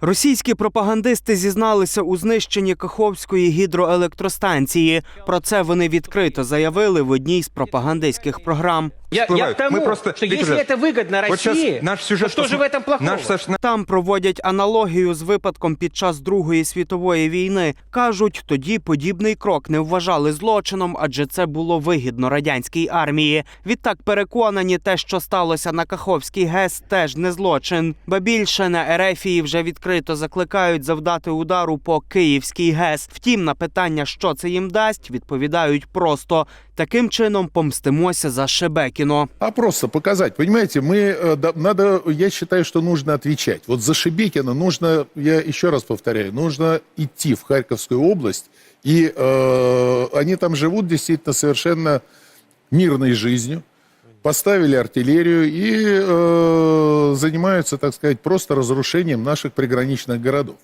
Російські пропагандисти зізналися у знищенні Каховської гідроелектростанції. Про це вони відкрито заявили в одній з пропагандистських програм. Я, я к всплывают. тому, Мы просто- что Виктор если Ильич, это выгодно Вот сейчас России, наш то сюжет что же в этом плохого? Наш, наш, Там проводять аналогію з випадком під час Другої світової війни. кажуть, тоді подібний крок не вважали злочином, адже це було вигідно радянській армії. Відтак переконані, те, що сталося на Каховській ГЕС, теж не злочин. Ба більше на Ерефії вже відкрито закликають завдати удару по Київській ГЕС. Втім, на питання, що це їм дасть, відповідають просто таким чином помстимося за Шебекіно. А просто показать. Понимаете, мы, э, да, надо, я считаю, что нужно отвечать. Вот за Шебекина нужно, я еще раз повторяю, нужно идти в Харьковскую область, и э, они там живут действительно совершенно мирной жизнью, поставили артиллерию и э, занимаются, так сказать, просто разрушением наших приграничных городов.